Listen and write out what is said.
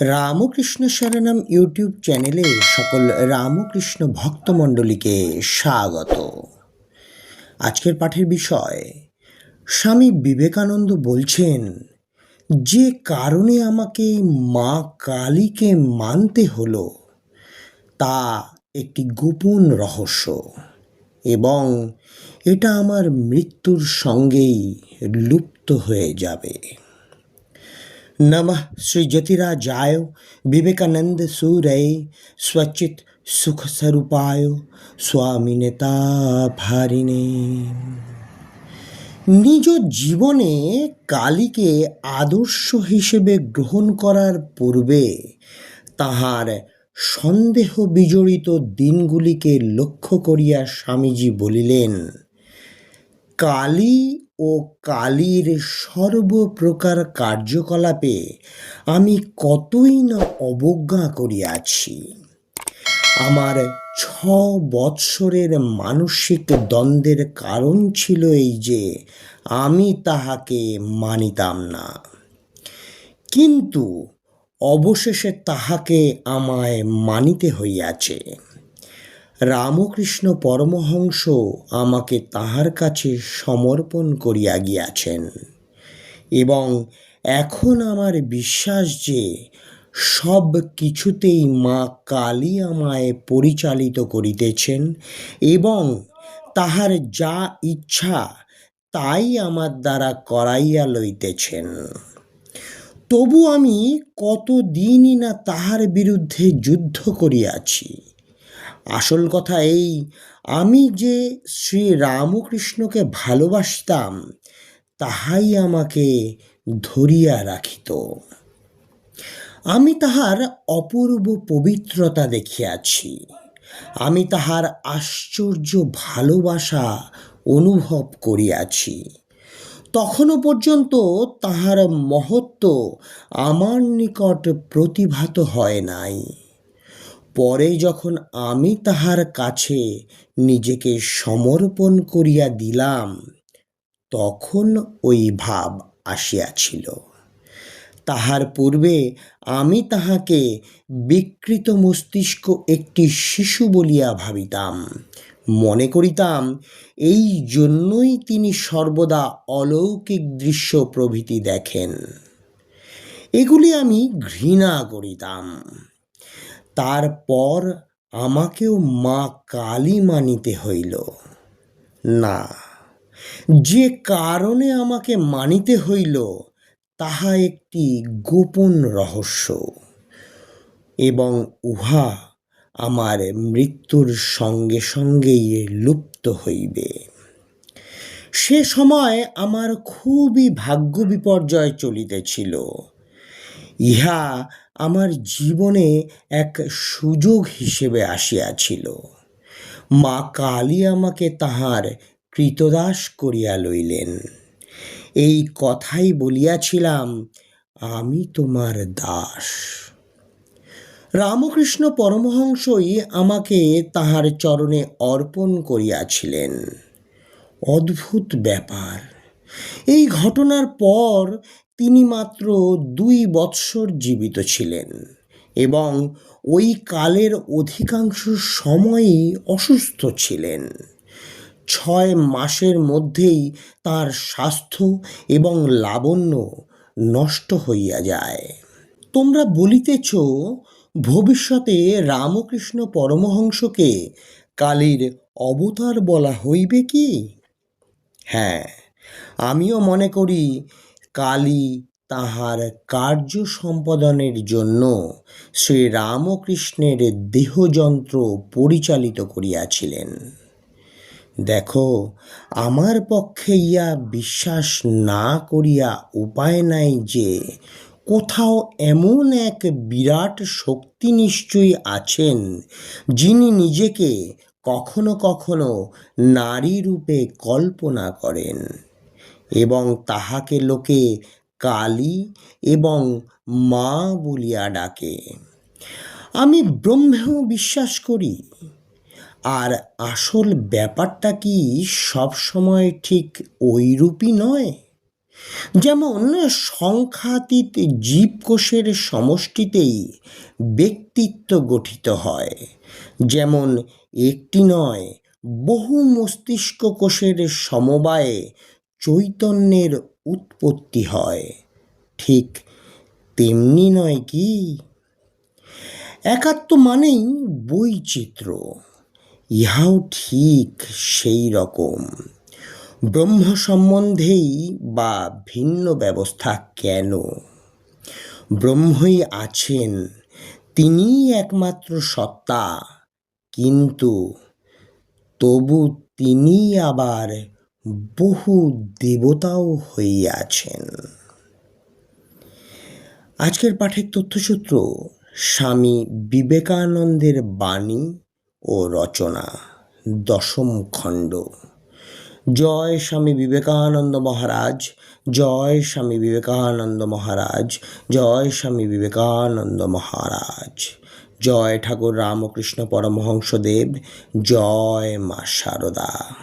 Ramakrishna শরণম YouTube চ্যানেলে সকল রামকৃষ্ণ ভক্তমণ্ডলীকে স্বাগত। আজকের পাঠের বিষয়, স্বামী বিবেকানন্দ বলছেন, যে কারণে আমাকে মা কালীকে মানতে হলো, তা একটি গোপন রহস্য এবং এটা আমার মৃত্যুর সঙ্গেই লুপ্ত হয়ে যাবে। नमः श्री जतिराजाय विवेकानंद सूरय स्वचित सुख स्वरूपाय स्वामिनेता ভারিণে নিজ জীবনে কালীকে আদর্শ হিসেবে গ্রহণ করার পূর্বে তাহার সন্দেহ বিজড়িত দিনগুলিকে লক্ষ্য করিয়া স্বামীজি বলিলেন কালী ও কালীর সর্বপ্রকার কার্যকলাপে আমি কতই না অবজ্ঞা করিয়াছি। আমার ছ বৎসরের মানসিক দ্বন্দ্বের কারণ ছিল এই যে আমি তাহাকে মানিতাম না। কিন্তু অবশেষে তাহাকে আমায় মানিতে হইয়াছে। রামকৃষ্ণ পরমহংস আমাকে তাহার কাছে সমর্পণ করিয়া গিয়াছেন। এবং এখন আমার বিশ্বাস যে সব কিছুতেই মা কালী আমায় পরিচালিত করিতেছেন এবং তাহার যা ইচ্ছা তাই আমার দ্বারা করাইয়া লইতেছেন। তবু আমি কতদিনই না তাহার বিরুদ্ধে যুদ্ধ করিয়াছি। আসল কথা এই, আমি যে শ্রী রামকৃষ্ণকে ভালোবাসতাম, তাহাই আমাকে ধরিয়া রাখিত। আমি তাহার অপূর্ব পবিত্রতা দেখিয়াছি। আমি তাহার আশ্চর্য ভালোবাসা অনুভব করিয়াছি। তখনও পর্যন্ত তাহার মহত্ব আমার নিকট প্রতিভাত হয় নাই। পরে যখন আমি তাহার কাছে নিজেকে সমর্পণ করিয়া দিলাম, তখন ওই ভাব আসিয়াছিল। তাহার পূর্বে আমি তাহাকে বিকৃত মস্তিষ্ক একটি শিশু বলিয়া ভাবিতাম, মনে করিতাম এই জন্যই তিনি সর্বদা অলৌকিক দৃশ্য প্রভৃতি দেখেন। এগুলি আমি ঘৃণা করিতাম। তারপর আমাকেও মা কালী মানিতে হইল। না, যে কারণে আমাকে মানিতে হইল, তাহা একটি গোপন রহস্য। এবং উহা আমার মৃত্যুর সঙ্গে সঙ্গেই লুপ্ত হইবে। সে সময় আমার খুবই ভাগ্য বিপর্যয় চলিতেছিল। ইহা আমার জীবনে এক সুযোগ হিসেবে আসিয়াছিল। মা কালী আমাকে তাহার কৃতদাস করিয়া লইলেন। এই কথাই বলিয়াছিলাম, আমি তোমার দাস। রামকৃষ্ণ পরমহংসই আমাকে তাহার চরণে অর্পণ করিয়াছিলেন। অদ্ভুত ব্যাপার। এই ঘটনার পর তিনি মাত্র দুই বৎসর জীবিত ছিলেন এবং ওই কালের অধিকাংশ সময়ই অসুস্থ ছিলেন। ছয় মাসের মধ্যেই তার স্বাস্থ্য এবং লাবণ্য নষ্ট হইয়া যায়। তোমরা বলিতেছ, ভবিষ্যতে রামকৃষ্ণ পরমহংসকে কালীর অবতার বলা হইবে কি? হ্যাঁ আমিও মনে করি কালী তাহার কার্য সম্পাদনের জন্য শ্রী রামকৃষ্ণের দেহযন্ত্র পরিচালিত করিয়াছিলেন। দেখো, আমার পক্ষে ইয়া বিশ্বাস না করিয়া উপায় নাই যে কোথাও এমন এক বিরাট শক্তি নিশ্চয়ই আছেন যিনি নিজেকে কখনো কখনো নারী রূপে কল্পনা করেন। এবং তাহাকে লোকে কালী এবং মা বলিয়া ডাকে। আমি ব্রহ্মেও বিশ্বাস করি। আর আসল ব্যাপারটা কি সব সময় ঠিক ওইরূপই নয়? যেমন সংখ্যাতীত জীবকোষের সমষ্টিতেই ব্যক্তিত্ব গঠিত হয়। যেমন একটি নয়, বহু মস্তিষ্ক কোষের সমবায়ে চৈতন্যের উৎপত্তি হয়। ঠিক তেমনি নয় কি? একাত্ম মানেই বৈচিত্র্য। ইহাও ঠিক সেই রকম। ব্রহ্ম সম্বন্ধেই বা ভিন্ন ব্যবস্থা কেন? ব্রহ্মই আছেন, তিনিই একমাত্র সত্তা, কিন্তু তবু তিনি আবার বহু দেবতাও হইয়াছেন। আজকের পাঠের তথ্যসূত্র, স্বামী বিবেকানন্দের বাণী ও রচনা, দশম খণ্ড। জয় স্বামী বিবেকানন্দ মহারাজ, জয় স্বামী বিবেকানন্দ মহারাজ, জয় স্বামী বিবেকানন্দ মহারাজ। জয় ঠাকুর রামকৃষ্ণ পরমহংসদেব, জয় মা শারদা